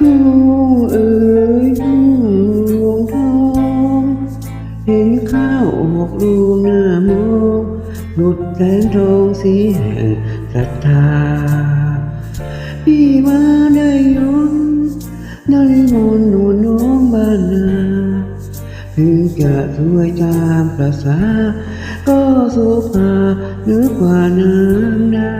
ทุ่งเอ๋ยทุ่งรวงทองเห็นข้าวออกรูหน้ามองหลุดแสงทองสีแห่งศรัทธาพี่มาได้ยนนาริมนหนูน้องบ้านนาถึงจะสวยตามประสาก็โสภาเหนือกว่าน้ำได้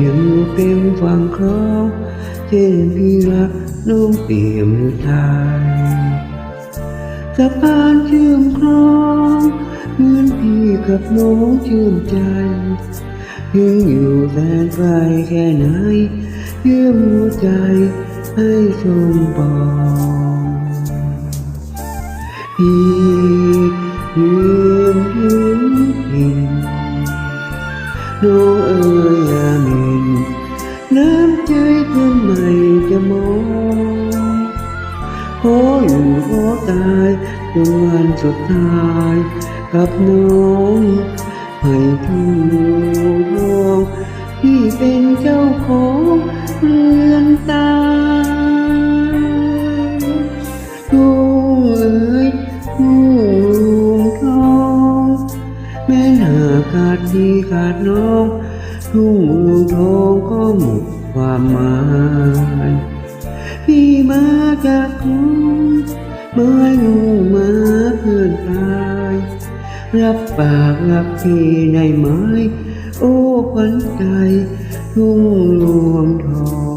อยู่เต็มฝั่งคลองเช่นพี่รักน้องเปี่ยมหรือไทยสะพานเชื่อมคลองเหมือนพี่กับน้องเชื่อมใจยังอยู่แสนไกลแค่ไหนเชื่อมหัวใจให้ชมปองพี่ยืม น้ำใจเพื่อนใหม่จะมองขออยู่ขอตายจนวันสุดท้ายกับน้องใความหมายพี่มาจากคุณเมื่องูมาเพื่อนตายรับปากรับพี่ในไม้ โอ้ขวัญใจทุ่งรวมทอง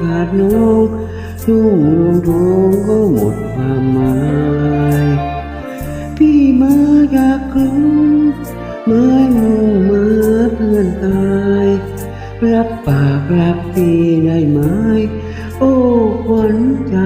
ขาดน้องนุ่งรวงทองก็หมดความหมายพี่มาจากกลุ้มไม้มูมาเพื่อนตายรับปากรับปีได้ไหม โอ้ขวัญใจ